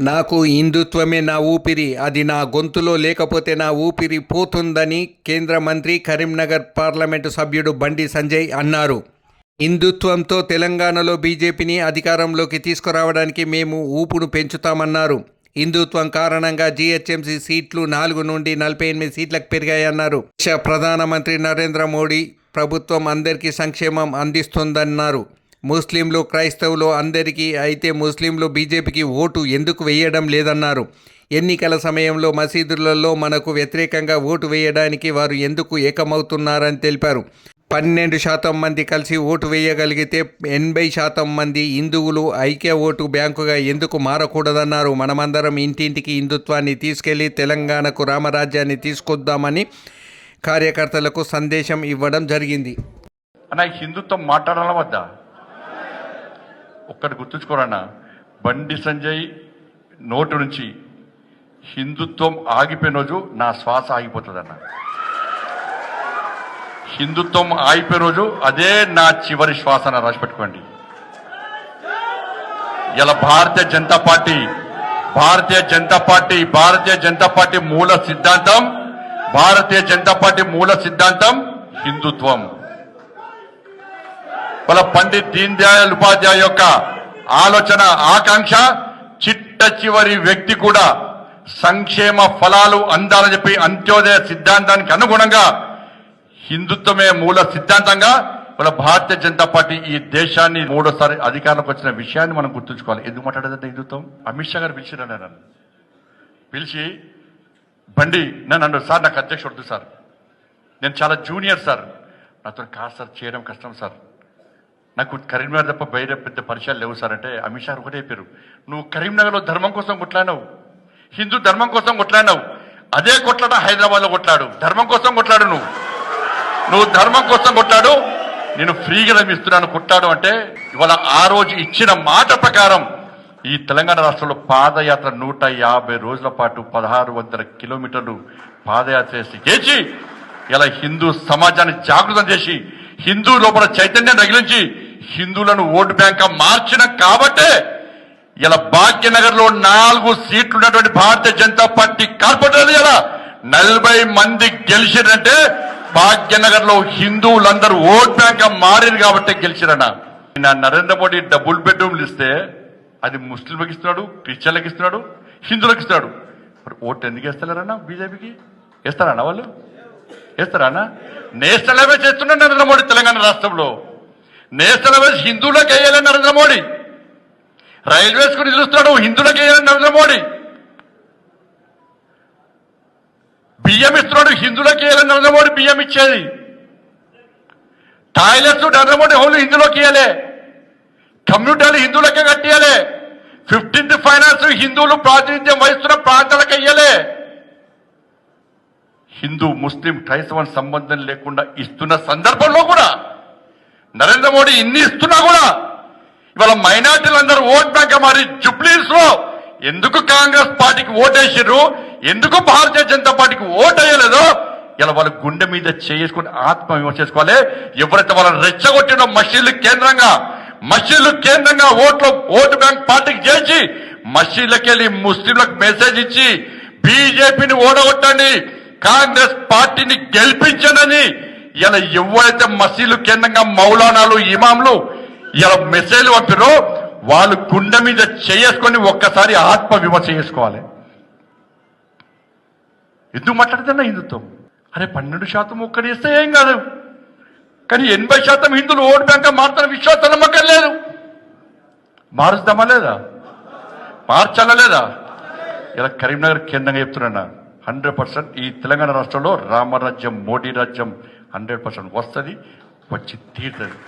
నాకు హిందుత్వమే నా ఊపిరి అది నా గొంతులో లేకపోతే నా ఊపిరి పోతుందని కేంద్ర మంత్రి కరీంనగర్ పార్లమెంటు సభ్యుడు బండి సంజయ్ అన్నారు. హిందుత్వంతో తెలంగాణలో బీజేపీని అధికారంలోకి తీసుకురావడానికి మేము ఊపును పెంచుతామన్నారు. హిందుత్వం కారణంగా జీహెచ్ఎంసీ సీట్లు నాలుగు నుండి నలభై ఎనిమిది సీట్లకు పెరిగాయన్నారు. ప్రధానమంత్రి నరేంద్ర మోడీ ప్రభుత్వం అందరికీ సంక్షేమం అందిస్తుందన్నారు. ముస్లింలు క్రైస్తవులు అందరికీ అయితే ముస్లింలు బీజేపీకి ఓటు ఎందుకు వేయడం లేదన్నారు. ఎన్నికల సమయంలో మసీదులలో మనకు వ్యతిరేకంగా ఓటు వేయడానికి వారు ఎందుకు ఏకమవుతున్నారని తెలిపారు. పన్నెండు శాతం మంది కలిసి ఓటు వేయగలిగితే ఎనభై శాతం మంది హిందువులు ఐక్య ఓటు బ్యాంకుగా ఎందుకు మారకూడదన్నారు. మనమందరం ఇంటింటికి హిందుత్వాన్ని తీసుకెళ్ళి తెలంగాణకు రామరాజ్యాన్ని తీసుకొద్దామని కార్యకర్తలకు సందేశం ఇవ్వడం జరిగింది. అన్న హిందుత్వం మాట్లాడాల వద్దా? ఒక్కటి గుర్తుంచుకోరన్నా బండి సంజయ్ నోటు నుంచి హిందుత్వం ఆగిపోయిన రోజు నా శ్వాస ఆగిపోతుందన్న. హిందుత్వం ఆగిపోయిన రోజు అదే నా చివరి శ్వాస రాసిపెట్టుకోండి. ఇలా Bharatiya Janata party Bharatiya Janata party Bharatiya Janata party మూల సిద్ధాంతం భారతీయ జనతా పార్టీ మూల సిద్ధాంతం హిందుత్వం. వాళ్ళ పండిత్ దీన్ దయాళ్ ఉపాధ్యాయ యొక్క ఆలోచన ఆకాంక్ష చిట్ట చివరి వ్యక్తి కూడా సంక్షేమ ఫలాలు అందాలని చెప్పి అంత్యోదయ సిద్ధాంతానికి అనుగుణంగా హిందుత్వమే మూల సిద్ధాంతంగా వాళ్ళ భారతీయ జనతా పార్టీ ఈ దేశాన్ని మూడోసారి అధికారంలోకి వచ్చిన విషయాన్ని మనం గుర్తుంచుకోవాలి. ఎందుకు మాట్లాడేదంటే హిందుత్వం? అమిత్ షా గారు పిలిచిరన్న నన్ను? పిలిచి బండి నన్ను అన్నాడు సార్ నాకు అధ్యక్షుడు సార్. నేను చాలా జూనియర్ సార్. నాతో కాదు సార్ చేయడం కష్టం సార్. నాకు కరీంనగర్ తప్ప బయట పెద్ద పరిచయాలు లేవు సార్. అంటే అమిత్ షా ఒకటే పేరు. నువ్వు కరీంనగర్లో ధర్మం కోసం కొట్లాడినావు. హిందూ ధర్మం కోసం కొట్లాడినావు. అదే కొట్లాడ హైదరాబాద్లో కొట్లాడు. ధర్మం కోసం కొట్లాడు నువ్వు. నువ్వు ధర్మం కోసం కొట్లాడు. నేను ఫ్రీగా ఇస్తున్నాను కొట్టాడు అంటే ఇవాళ ఆ రోజు ఇచ్చిన మాట ప్రకారం ఈ తెలంగాణ రాష్ట్రంలో పాదయాత్ర నూట యాభై రోజుల పాటు పదహారు వందల కిలోమీటర్లు పాదయాత్ర చేసి చేసి ఇలా హిందూ సమాజాన్ని జాగృతం చేసి హిందూ లోపల చైతన్యం రగిలించి హిందువులను ఓటు బ్యాంక్ మార్చిన కాబట్టే ఇలా భాగ్యనగర్లో నాలుగు సీట్లు ఉన్నటువంటి భారతీయ జనతా పార్టీ కార్పొరేటర్లు ఇలా నలభై మంది గెలిచిరంటే భాగ్యనగర్లో హిందువులందరూ ఓట్ బ్యాంక్ మారింది కాబట్టి గెలిచిరన్న నా నరేంద్ర మోడీ డబుల్ బెడ్రూమ్లు ఇస్తే అది ముస్లింలకు ఇస్తున్నాడు క్రిస్టియన్లకు ఇస్తున్నాడు హిందువులకు ఇస్తున్నాడు. మరి ఓటు ఎందుకు వేస్తలేరన్నా బీజేపీకి? వేస్తారన్నా వాళ్ళు? వేస్తారా అన్న నేషనల్ హైవే చేస్తున్నాడు నరేంద్ర మోడీ తెలంగాణ రాష్ట్రంలో. నేషనల్ హైవేస్ హిందువులకు వేయాలని నరేంద్ర మోడీ. రైల్వేస్కు నిలుస్తున్నాడు హిందువులకు వేయాలని నరేంద్ర మోడీ. బియ్యం ఇస్తున్నాడు హిందువులకు వేయాలని నరేంద్ర మోడీ బియ్యం ఇచ్చేది. టాయిలెట్స్ నరేంద్ర మోడీ హోలు హిందువులకు ఇవ్వలే కమ్యూనిటీలు హిందువులకే కట్టియాలే. ఫిఫ్టీన్త్ ఫైనాన్స్ హిందువులు ప్రాతినిధ్యం వహిస్తున్న ప్రాంతాలకు ఇయ్యలే హిందూ ముస్లిం క్రైస్తవం సంబంధం లేకుండా ఇస్తున్న సందర్భంలో కూడా నరేంద్ర మోడీ ఇన్ని ఇస్తున్నా కూడా ఇవాళ మైనార్టీలందరూ ఓట్ బ్యాంక్ మరి జుబ్లీస్లో ఎందుకు కాంగ్రెస్ పార్టీకి ఓటేసిర్రు? ఎందుకు భారతీయ జనతా పార్టీకి ఓట్ ఇలా వాళ్ళ గుండె మీద చేసుకుని ఆత్మవిమర్శ చేసుకోవాలి. ఎవరైతే వాళ్ళని రెచ్చగొట్టిన మసీదు కేంద్రంగా మసీదు కేంద్రంగా ఓట్లు ఓటు బ్యాంక్ పార్టీకి చేసి మసీదులకు వెళ్ళి ముస్లింలకు మెసేజ్ ఇచ్చి బీజేపీని ఓడగొట్టండి కాంగ్రెస్ పార్టీని గెలిపించనని ఇలా ఎవరైతే మసీలు కేంద్రంగా మౌలానాలు ఇమాంలు ఇలా మెసేజ్ పంపిరో వాళ్ళు గుండె మీద చేసుకొని ఒక్కసారి ఆత్మ విమర్శ చేసుకోవాలి. ఎందుకు మాట్లాడుతున్నా హిందుత్వం? అరే పన్నెండు శాతం ఒక్కటి ఇస్తే ఏం కాదు. కానీ ఎనభై శాతం హిందువులు ఓటు బ్యాంక్ మారుతున్న విశ్వాసం నమ్మకం లేదు. మారుస్తామా లేదా? మార్చాలా లేదా? ఇలా కరీంనగర్ కేంద్రంగా చెప్తున్నా హండ్రెడ్ పర్సెంట్ ఈ తెలంగాణ రాష్ట్రంలో రామరాజ్యం మోడీ రాజ్యం హండ్రెడ్ పర్సెంట్ వస్తుంది వచ్చి తీరుతుంది.